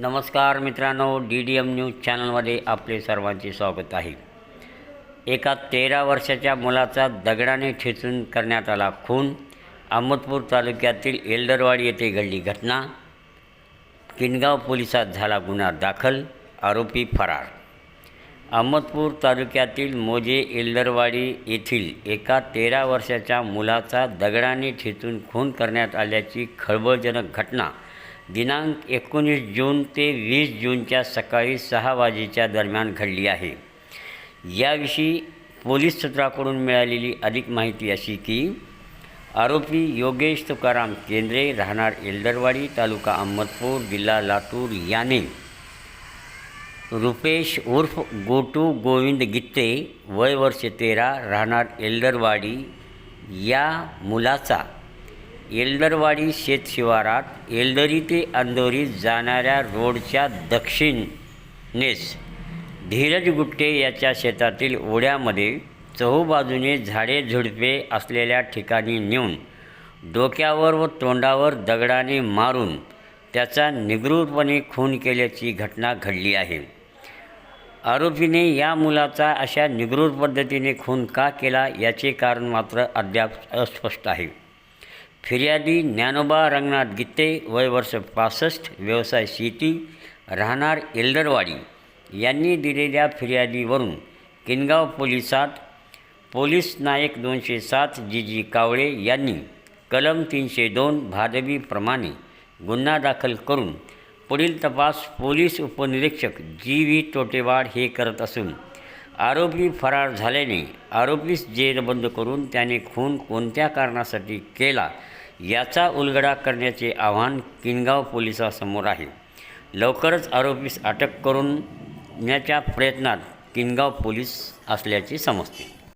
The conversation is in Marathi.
नमस्कार मित्रांनो डी डी एम न्यूज चॅनलमध्ये आपले सर्वांचे स्वागत आहे. एका तेरा वर्षाच्या मुलाचा दगडाने ठेचून करण्यात आला खून. अहमदपूर तालुक्यातील एल्डरवाडी येथे घडली घटना. किनगाव पोलिसात झाला गुन्हा दाखल आरोपी फरार. अहमदपूर तालुक्यातील मोजे एल्डरवाडी येथील एका तेरा वर्षाच्या मुलाचा दगडाने ठेचून खून करण्यात आल्याची खळबळजनक घटना दिनांक एकोणीस जून ते वीस जूनच्या सकाळी सहा वाजेच्या दरम्यान घडली आहे. याविषयी पोलीस सूत्राकडून मिळालेली अधिक माहिती अशी की आरोपी योगेश तुकाराम केंद्रे राहणार एल्डरवाडी तालुका अहमदपूर जिल्हा लातूर याने रुपेश उर्फ गोटू गोविंद गित्ते वय वर्ष तेरा राहणार एल्डरवाडी या मुलाचा एल्डरवाडी शेतशिवारात येल्दरी एल्डरी ते अंदोरी जाणाऱ्या रोडच्या दक्षिणनेस धीरज गुट्टे याच्या शेतातील ओढ्यामध्ये चहूबाजूने झाडे झुडपे असलेल्या ठिकाणी नेऊन डोक्यावर व तोंडावर दगडाने मारून त्याचा निगृढपणे खून केल्याची घटना घडली आहे. आरोपीने या मुलाचा अशा निगृढ पद्धतीने खून का केला याचे कारण मात्र अद्याप अस्पष्ट आहे. फिर्यादी ज्ञानोबा रंगनाथ गित्ते वय वर्ष पासष्ट व्यवसाय शेती राहणार एल्डरवाडी यांनी दिलेल्या फिर्यादीवरून किनगाव पोलिसात पोलीस नायक दोनशे सात जी जी कावळे यांनी कलम तीनशे दोन भादवीप्रमाणे गुन्हा दाखल करून पुढील तपास पोलीस उपनिरीक्षक जी व्ही तोटेवाड हे करत असून आरोपी फरार झाल्याने आरोपीस जेरबंद करून त्याने खून कोणत्या कारणासाठी केला याचा उलगडा करण्याचे आव्हान किनगाव पोलिसासमोर आहे. लवकरच आरोपीस अटक करून ण्याच्या प्रयत्नात किनगाव पोलीस असल्याचे समजते.